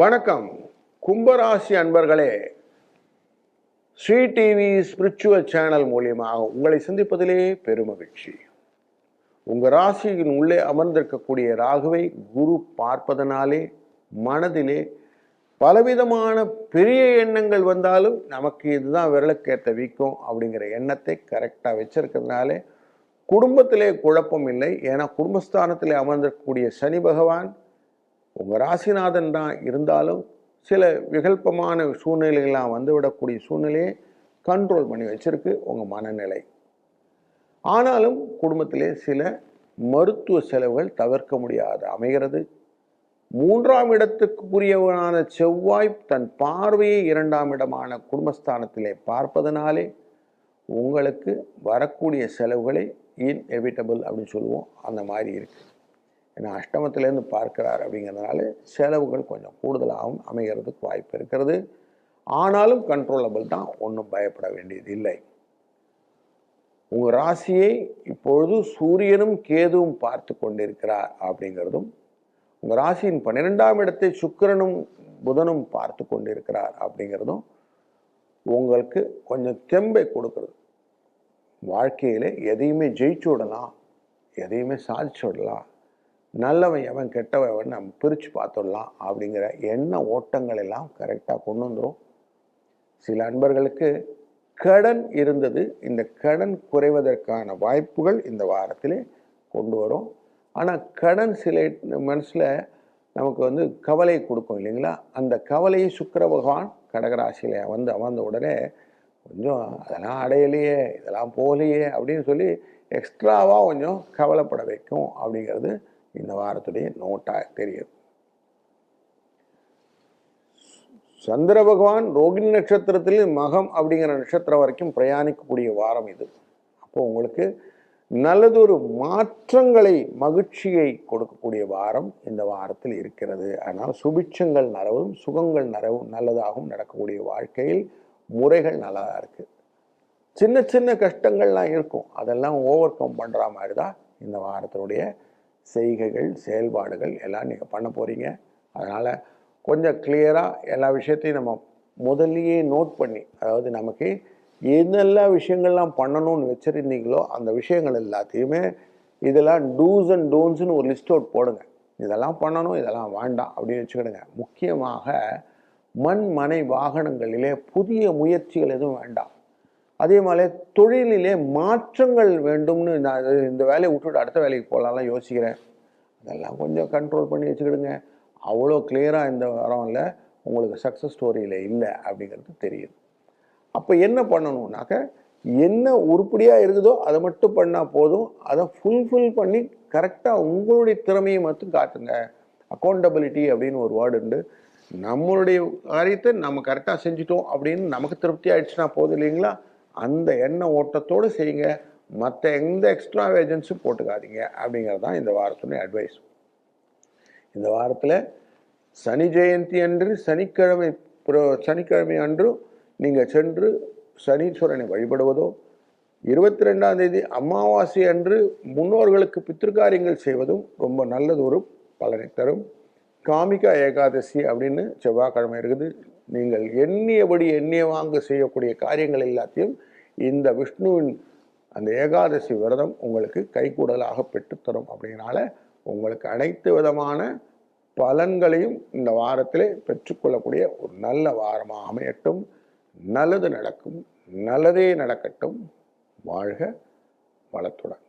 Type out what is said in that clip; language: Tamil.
வணக்கம். கும்பராசி அன்பர்களே ஸ்ரீ டிவி ஸ்பிரிச்சுவல் சேனல் மூலியமாக உங்களை சந்திப்பதிலே பெருமகிழ்ச்சி. உங்கள் ராசியின் உள்ளே அமர்ந்திருக்கக்கூடிய ராகுவை குரு பார்ப்பதனாலே மனதிலே பலவிதமான பெரிய எண்ணங்கள் வந்தாலும் நமக்கு இதுதான் விரலுக்கேற்ற வீக்கம் அப்படிங்கிற எண்ணத்தை கரெக்டாக வச்சிருக்கிறதுனாலே குடும்பத்திலே குழப்பம் இல்லை. ஏன்னா குடும்பஸ்தானத்திலே அமர்ந்திருக்கக்கூடிய சனி பகவான் உங்கள் ராசிநாதன் தான் இருந்தாலும் சில விகல்பமான சூழ்நிலைகள்லாம் வந்துவிடக்கூடிய சூழ்நிலையை கண்ட்ரோல் பண்ணி வச்சிருக்கு உங்கள் மனநிலை. ஆனாலும் குடும்பத்திலே சில மருத்துவ செலவுகள் தவிர்க்க முடியாது. அமைகிறது. மூன்றாம் இடத்துக்குரியவனான செவ்வாய் தன் பார்வையை இரண்டாம் இடமான குடும்பஸ்தானத்திலே பார்ப்பதனாலே உங்களுக்கு வரக்கூடிய செலவுகளை இன்எவிட்டபிள் அப்படின்னு சொல்லுவோம். அந்த மாதிரி இருக்குது ஏன்னா அஷ்டமத்திலேருந்து பார்க்கிறார் அப்படிங்கிறதுனால செலவுகள் கொஞ்சம் கூடுதலாகவும் அமைகிறதுக்கு வாய்ப்பு இருக்கிறது. ஆனாலும் கண்ட்ரோலபிள் தான் ஒன்றும் பயப்பட வேண்டியது இல்லை. உங்கள் ராசியை இப்பொழுது சூரியனும் கேதுவும் பார்த்து கொண்டிருக்கிறார் அப்படிங்கிறதும் உங்கள் ராசியின் பன்னிரெண்டாம் இடத்தை சுக்கிரனும் புதனும் பார்த்து கொண்டிருக்கிறார் அப்படிங்கிறதும் உங்களுக்கு கொஞ்சம் தெம்பை கொடுக்குறது. வாழ்க்கையில் எதையுமே ஜெயிச்சு விடலாம் எதையுமே சாதிச்சு விடலாம் நல்லவன் எவன் கெட்டவன் எவன் நம்ம பிரித்து பார்த்துடலாம் அப்படிங்கிற எண்ண ஓட்டங்கள் எல்லாம் கரெக்டாக கொண்டு வந்துடும் சில அன்பர்களுக்கு கடன் இருந்தது. இந்த கடன் குறைவதற்கான வாய்ப்புகள் இந்த வாரத்திலே கொண்டு வரும். ஆனால் கடன் சில மனசில் நமக்கு வந்து கவலை கொடுக்கும் இல்லைங்களா? அந்த கவலையை சுக்கர பகவான் கடகராசியில் வந்து அமர்ந்த உடனே கொஞ்சம் அதெல்லாம் அடையலையே இதெல்லாம் போகலையே அப்படின்னு சொல்லி எக்ஸ்ட்ராவாக கொஞ்சம் கவலைப்பட வைக்கும் அப்படிங்கிறது இந்த வாரத்துடைய நோட்டாக தெரியும். சந்திர பகவான் ரோகிணி நட்சத்திரத்தில் மகம் அப்படிங்கிற நட்சத்திரம் வரைக்கும் பிரயாணிக்கக்கூடிய வாரம் இது. அப்போ உங்களுக்கு நல்லதொரு மாற்றங்களை மகிழ்ச்சியை கொடுக்கக்கூடிய வாரம் இந்த வாரத்தில் இருக்கிறது. அதனால் சுபிட்சங்கள் நரவும் சுகங்கள் நரவும் நல்லதாகவும் நடக்கக்கூடிய வாழ்க்கையில் முறைகள் நல்லதாக இருக்குது சின்ன சின்ன கஷ்டங்கள்லாம் இருக்கும். அதெல்லாம் ஓவர் கம் பண்ணுற மாதிரி தான் இந்த வாரத்தினுடைய செய்கைகள் செயல்பாடுகள் எல்லாம் நீங்கள் பண்ண போகிறீங்க அதனால் கொஞ்சம் கிளியராக எல்லா விஷயத்தையும் நம்ம முதல்லையே நோட் பண்ணி அதாவது நமக்கு என்னெல்லாம் விஷயங்கள்லாம் பண்ணணும்னு வச்சுருந்தீங்களோ அந்த விஷயங்கள் எல்லாத்தையுமே இதெல்லாம் டூஸ் அண்ட் டோன்ஸ்னு ஒரு லிஸ்ட் அவுட் போடுங்க. இதெல்லாம் பண்ணணும் இதெல்லாம் வேண்டாம் அப்படின்னு வச்சுக்கிடுங்க. முக்கியமாக மண் மனை வாகனங்களிலே புதிய முயற்சிகள் எதுவும் வேண்டாம். அதே மாதிரி தொழிலிலே மாற்றங்கள் வேண்டும்னு நான் இந்த வேலையை விட்டுட்டு அடுத்த வேலைக்கு போகலாம்லாம் யோசிக்கிறேன். அதெல்லாம் கொஞ்சம் கண்ட்ரோல் பண்ணி வச்சுக்கிடுங்க. அவ்வளோ கிளியராக இந்த வாரம்ல உங்களுக்கு சக்ஸஸ் ஸ்டோரியில் இல்லை அப்படிங்கிறது தெரியுது அப்போ என்ன பண்ணணும்னாக்க என்ன உருப்படியாக இருக்குதோ அதை மட்டும் பண்ணால் போதும். அதை ஃபுல்ஃபில் பண்ணி கரெக்டாக உங்களுடைய திறமையை மட்டும் காட்டுங்க. அக்கௌண்டபிலிட்டி அப்படின்னு ஒரு வேர்டு உண்டு. நம்மளுடைய காரியத்தை நம்ம கரெக்டாக செஞ்சிட்டோம் அப்படின்னு நமக்கு திருப்தி ஆயிடுச்சுன்னா போதும் இல்லைங்களா? அந்த எண்ண ஓட்டத்தோடு செய்யுங்க. மற்ற எந்த எக்ஸ்ட்ரா ஏஜென்ஸும் போட்டுக்காதீங்க. அப்படிங்கிறது தான் இந்த வாரத்துடைய அட்வைஸ் இந்த வாரத்தில் சனி ஜெயந்தி அன்று சனிக்கிழமை சனிக்கிழமை அன்று நீங்கள் சென்று சனீஸ்வரனை வழிபடுவதோ இருபத்தி ரெண்டாம் தேதி அமாவாசை அன்று முன்னோர்களுக்கு பித்திருக்காரியங்கள் செய்வதும் ரொம்ப நல்லது ஒரு பலனை தரும். காமிகா ஏகாதசி அப்படின்னு செவ்வாய்க்கிழமை இருக்குது. நீங்கள் எண்ணியபடி எண்ணிய வாங்க செய்யக்கூடிய காரியங்கள் எல்லாத்தையும் இந்த விஷ்ணுவின் அந்த ஏகாதசி விரதம் உங்களுக்கு கைகூடலாக பெற்றுத்தரும் அப்படிங்கிறனால உங்களுக்கு அனைத்து விதமான பலன்களையும் இந்த வாரத்திலே பெற்றுக்கொள்ளக்கூடிய ஒரு நல்ல வாரமாக அமையட்டும். நல்லது நடக்கும். நல்லதே நடக்கட்டும். வாழ்க வளத்துடன்.